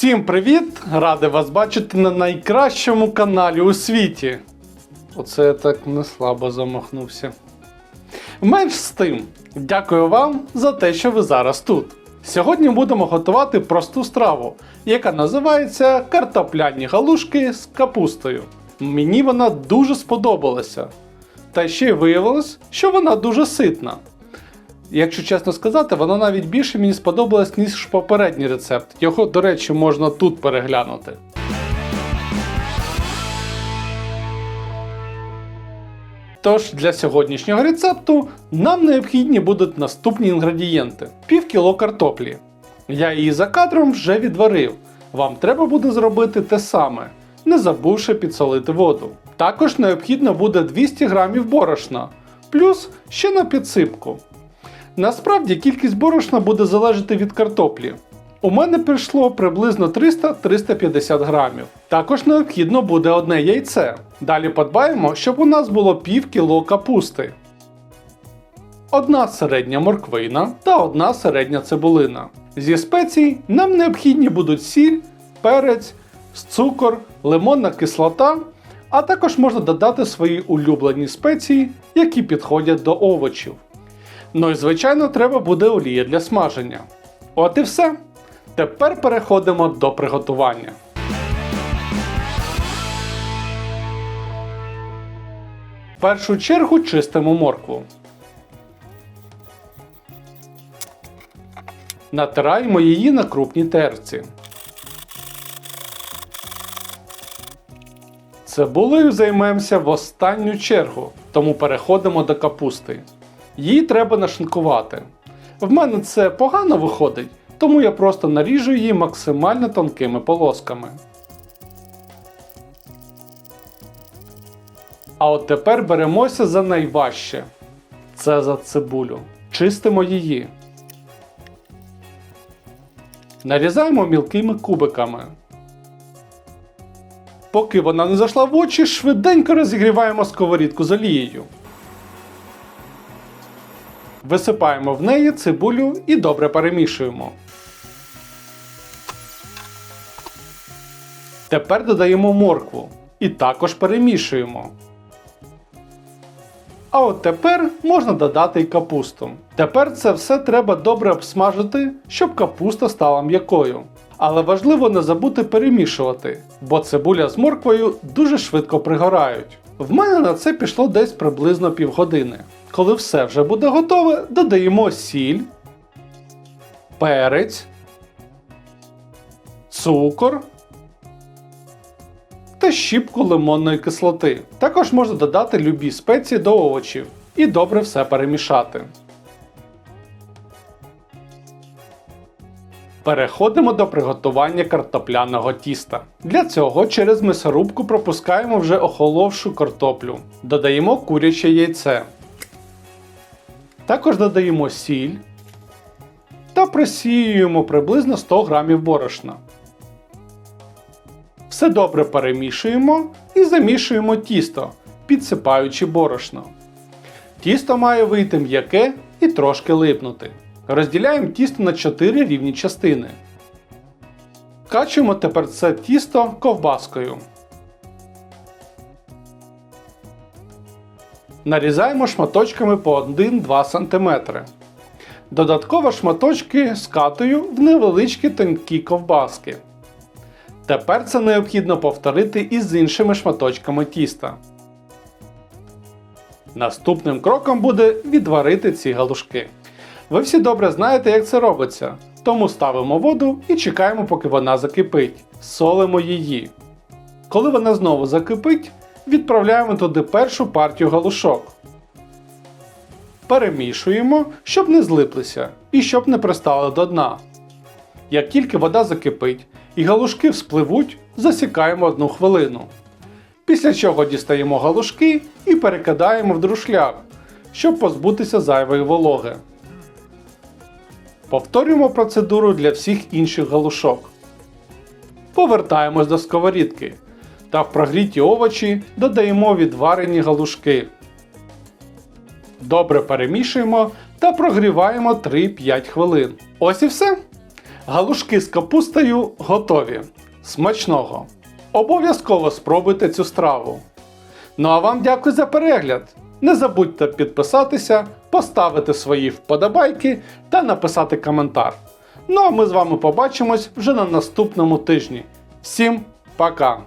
Всім привіт! Радий вас бачити на найкращому каналі у світі. Оце я так не слабо замахнувся. Менш з тим, дякую вам за те, що ви зараз тут. Сьогодні будемо готувати просту страву, яка називається картопляні галушки з капустою. Мені вона дуже сподобалася. Та ще й виявилось, що вона дуже ситна. Якщо чесно сказати, вона навіть більше мені сподобалась, ніж попередній рецепт. Його, до речі, можна тут переглянути. Тож для сьогоднішнього рецепту нам необхідні будуть наступні інгредієнти: пів кіло картоплі. Я її за кадром вже відварив. Вам треба буде зробити те саме, не забувши підсолити воду. Також необхідно буде 200 грамів борошна, плюс ще на підсипку. Насправді кількість борошна буде залежати від картоплі. У мене прийшло приблизно 300-350 грамів. Також необхідно буде одне яйце. Далі подбаємо, щоб у нас було пів кіло капусти. Одна середня морквина та одна середня цибулина. Зі спецій нам необхідні будуть сіль, перець, цукор, лимонна кислота, а також можна додати свої улюблені спеції, які підходять до овочів. Ну і звичайно, треба буде олія для смаження. От і все. Тепер переходимо до приготування. В першу чергу чистимо моркву. Натираємо її на крупній терці. Цибулею займемося в останню чергу, тому переходимо до капусти. Її треба нашинкувати. В мене це погано виходить, тому я просто наріжу її максимально тонкими полосками. А от тепер беремося за найважче. Це за цибулю. Чистимо її. Нарізаємо мілкими кубиками. Поки вона не зайшла в очі, швиденько розігріваємо сковорідку з олією. Висипаємо в неї цибулю і добре перемішуємо. Тепер додаємо моркву і також перемішуємо. А от тепер можна додати й капусту. Тепер це все треба добре обсмажити, щоб капуста стала м'якою. Але важливо не забути перемішувати, бо цибуля з морквою дуже швидко пригорають. В мене на це пішло десь приблизно півгодини. Коли все вже буде готове, додаємо сіль, перець, цукор та щіпку лимонної кислоти. Також можна додати любі спеції до овочів і добре все перемішати. Переходимо до приготування картопляного тіста. Для цього через мисорубку пропускаємо вже охоловшу картоплю. Додаємо куряче яйце. Також додаємо сіль та просіюємо приблизно 100 г борошна. Все добре перемішуємо і замішуємо тісто, підсипаючи борошно. Тісто має вийти м'яке і трошки липнути. Розділяємо тісто на 4 рівні частини. Качуємо тепер це тісто ковбаскою. Нарізаємо шматочками по 1-2 см. Додатково шматочки скатую в невеличкі тонкі ковбаски. Тепер це необхідно повторити і з іншими шматочками тіста. Наступним кроком буде відварити ці галушки. Ви всі добре знаєте, як це робиться. Тому ставимо воду і чекаємо, поки вона закипить. Солимо її. Коли вона знову закипить, відправляємо туди першу партію галушок. Перемішуємо, щоб не злиплися і щоб не пристали до дна. Як тільки вода закипить і галушки вспливуть, засікаємо одну хвилину. Після чого дістаємо галушки і перекидаємо в друшляк, щоб позбутися зайвої вологи. Повторюємо процедуру для всіх інших галушок. Повертаємось до сковорідки та в прогріті овочі додаємо відварені галушки. Добре перемішуємо та прогріваємо 3-5 хвилин. Ось і все. Галушки з капустою готові. Смачного! Обов'язково спробуйте цю страву. Ну а вам дякую за перегляд. Не забудьте підписатися, поставити свої вподобайки та написати коментар. Ну а ми з вами побачимось вже на наступному тижні. Всім пока!